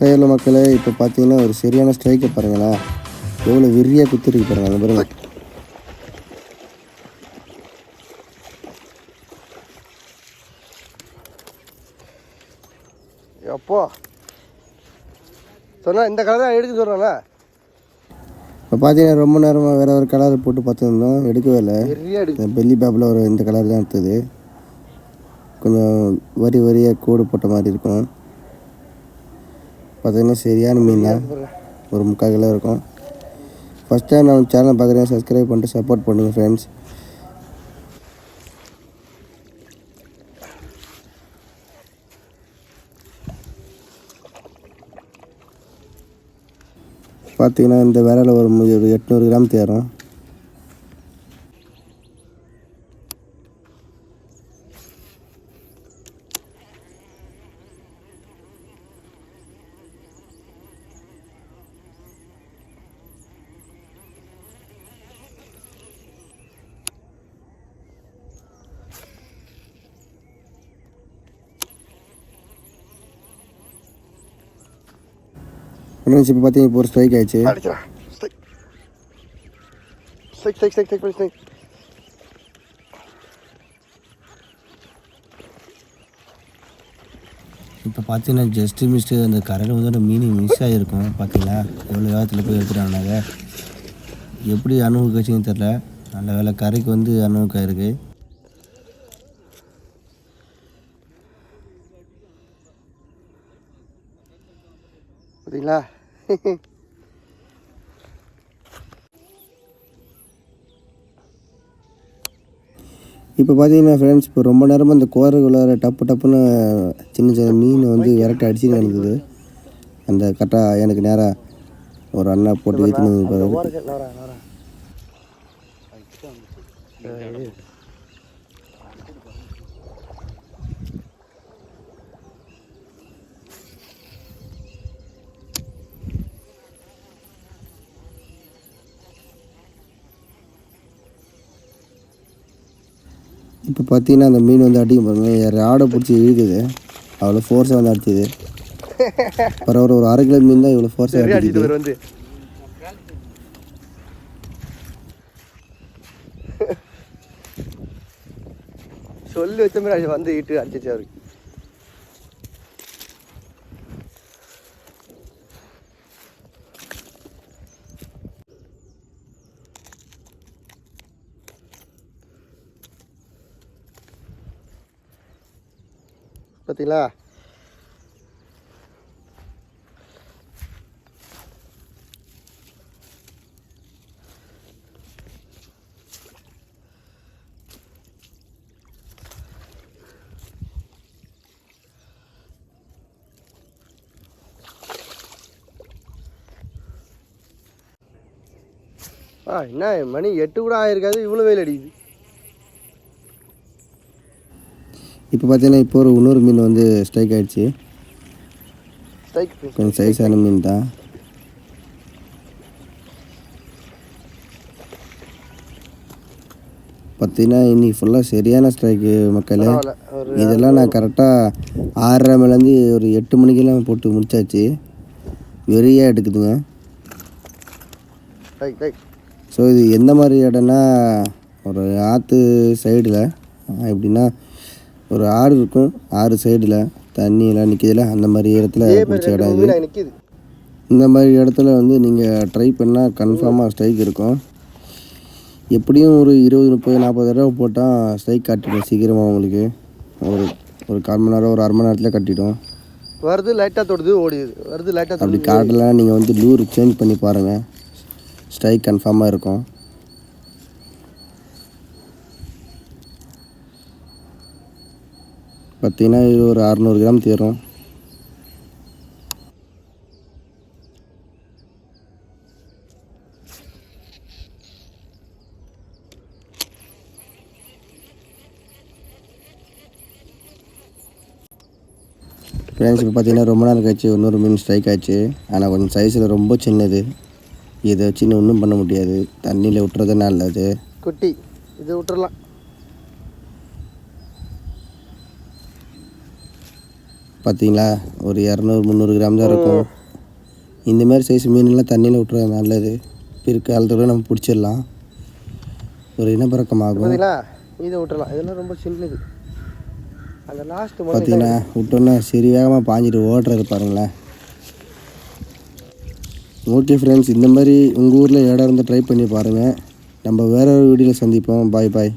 Hello மக்களே இப்போ பார்த்தீங்கன்னா ஒரு சரியான ஸ்ட்ரைக்கை பாருங்களா எவ்வளோ வெறியாக குத்திருக்கு பாருங்க அந்த பாருங்க. அப்போ சொன்னா இந்த கலர் தான் எடுக்க சொல்கிறேன்ல இப்போ பார்த்தீங்கன்னா ரொம்ப நேரமாக வேறு ஒரு கலர் போட்டு பார்த்துருந்தோம். எடுக்கவே இல்லை. பெல்லி பேப்பில் ஒரு இந்த கலர் தான் எடுத்தது. கொஞ்சம் வரி வரியாக கோடு போட்ட மாதிரி இருக்கும். பார்த்தீங்கன்னா சரியான மீன் தான். ஒரு முக்கால் கிலோ இருக்கும். ஃபஸ்ட் டைம் நம்ம சேனல் பார்க்குறேன் சப்ஸ்கிரைப் பண்ணிட்டு சப்போர்ட் பண்ணுங்கள் ஃப்ரெண்ட்ஸ் பார்த்தீங்கன்னா இந்த விரல ஒரு ஒரு எட்நூறு கிராம் தேரும். ஃப்ரெண்ட்ஸ் இப்போ பார்த்தீங்கன்னா இப்போ ஒரு ஸ்ட்ரைக் ஆயிடுச்சு. அடிச்சா strike strike strike strike strike strike இப்போ பார்த்தீங்கன்னா ஜஸ்ட் மிஸ்ட்டு அந்த கரையில் வந்து அந்த மீன் மிஸ் ஆகிருக்கும் பார்த்தீங்களா எவ்வளோ வேகத்தில் போய் எடுத்துட்டாங்க எப்படி அனுபவிச்சுன்னு தெரில நல்ல வேலை கரைக்கு வந்து அனுபவிக்காயிருக்கு பார்த்தீங்களா இப்போ பார்த்தீங்கன்னா ஃப்ரெண்ட்ஸ் இப்போ ரொம்ப நேரமாக இந்த கோரைக்குள்ளார டப்பு டப்புன்னு சின்ன சின்ன மீன் வந்து விரட்டி அடிச்சு நடந்தது. அந்த கரெக்டாக எனக்கு நேராக ஒரு அண்ணா போட்டு ஏற்றினது இப்போ பார்த்தீங்கன்னா அந்த மீன் வந்து அடிக்கும் பாருங்க என் ராடை பிடிச்சி இழுக்குது. அவ்வளோ ஃபோர்ஸாக வந்து அடிச்சுது. பரவாயில்ல ஒரு அரை கிலோ மீன் தான் இவ்வளோ ஃபோர்ஸாக அடிக்குது. வந்து சொல்லி வச்ச மாதிரி வந்து இட்டு அடிச்சிச்சு அவருக்கு. பார்த்தீங்களா? ஆ என்ன மணி? எட்டு கூட ஆயிருக்காது இவ்வளோ வெயில் அடிக்குது. இப்போ பார்த்தீங்கன்னா இப்போ ஒரு இன்னொரு மீன் வந்து ஸ்ட்ரைக் ஆயிடுச்சு. ஸ்ட்ரைக் கொஞ்சம் சைஸான மீன் தான். பார்த்தீங்கன்னா இன்னைக்கு ஃபுல்லாக சரியான ஸ்ட்ரைக்கு மக்களே. இதெல்லாம் நான் கரெக்டாக ஆறரை மணிலேருந்து ஒரு எட்டு மணிக்கெல்லாம் போட்டு முடிச்சாச்சு. வெறியாக எடுக்குதுங்க. ஸோ இது எந்த மாதிரி இடம்னா ஒரு ஆற்று சைடில் எப்படின்னா ஒரு ஆறு இருக்கும். ஆறு சைடில் தண்ணியெல்லாம் நிற்கிதுல அந்த மாதிரி இடத்துல பிடிச்ச இடம் இது. இந்த மாதிரி இடத்துல வந்து நீங்கள் ட்ரை பண்ணால் கன்ஃபார்மாக ஸ்ட்ரைக் இருக்கும். எப்படியும் ஒரு இருபது முப்பது நாற்பது தடவை போட்டால் ஸ்ட்ரைக் காட்டிடும் சீக்கிரமாக உங்களுக்கு. ஒரு ஒரு கால் மணி நேரம் ஒரு அரை மணி நேரத்தில் கட்டிடும். வருது லைட்டாக தொடுது ஓடிடுது. வருது லைட்டாக அப்படி காட்டலாம். நீங்கள் வந்து லூர் சேஞ்ச் பண்ணி பாருங்கள் ஸ்ட்ரைக் கன்ஃபார்மாக இருக்கும். பார்த்தீங்கன்னா இது ஒரு அறநூறு கிராம் தீரும். ஃப்ரெண்ட்ஸ் இப்போ பார்த்தீங்கன்னா ரொம்ப நாள் கழிச்சு இன்னொரு மீன் ஸ்ட்ரைக் ஆச்சு. ஆனால் கொஞ்சம் சைஸில் ரொம்ப சின்னது. இதை வச்சு இன்னும் ஒன்றும் பண்ண முடியாது. தண்ணியில் விட்டுறது நல்லது. குட்டி. இது விட்டுறலாம். பார்த்தீங்களா? ஒரு இரநூறு முந்நூறு கிராம் தான் இருக்கும். இந்த மாதிரி சைஸ் மீன்லாம் தண்ணியில் விட்டுறது நல்லது. பிற்காலத்தோட நம்ம பிடிச்சிடலாம். ஒரு இனப்பெருக்கமாகும் பார்த்தீங்களா? இதை விட்டுறலாம் இதெல்லாம் ரொம்ப சின்னது அந்த லாஸ்ட் மட்டும் பார்த்தீங்கன்னா விட்டோன்னா சரி வேகமாக பாஞ்சிட்டு ஓடுறது பாருங்களேன். ஓகே ஃப்ரெண்ட்ஸ் இந்த மாதிரி உங்கள் ஊரில் இடம் இருந்து ட்ரை பண்ணி பாருங்கள் நம்ம வேற ஒரு வீடியோவில் சந்திப்போம். பாய் பாய்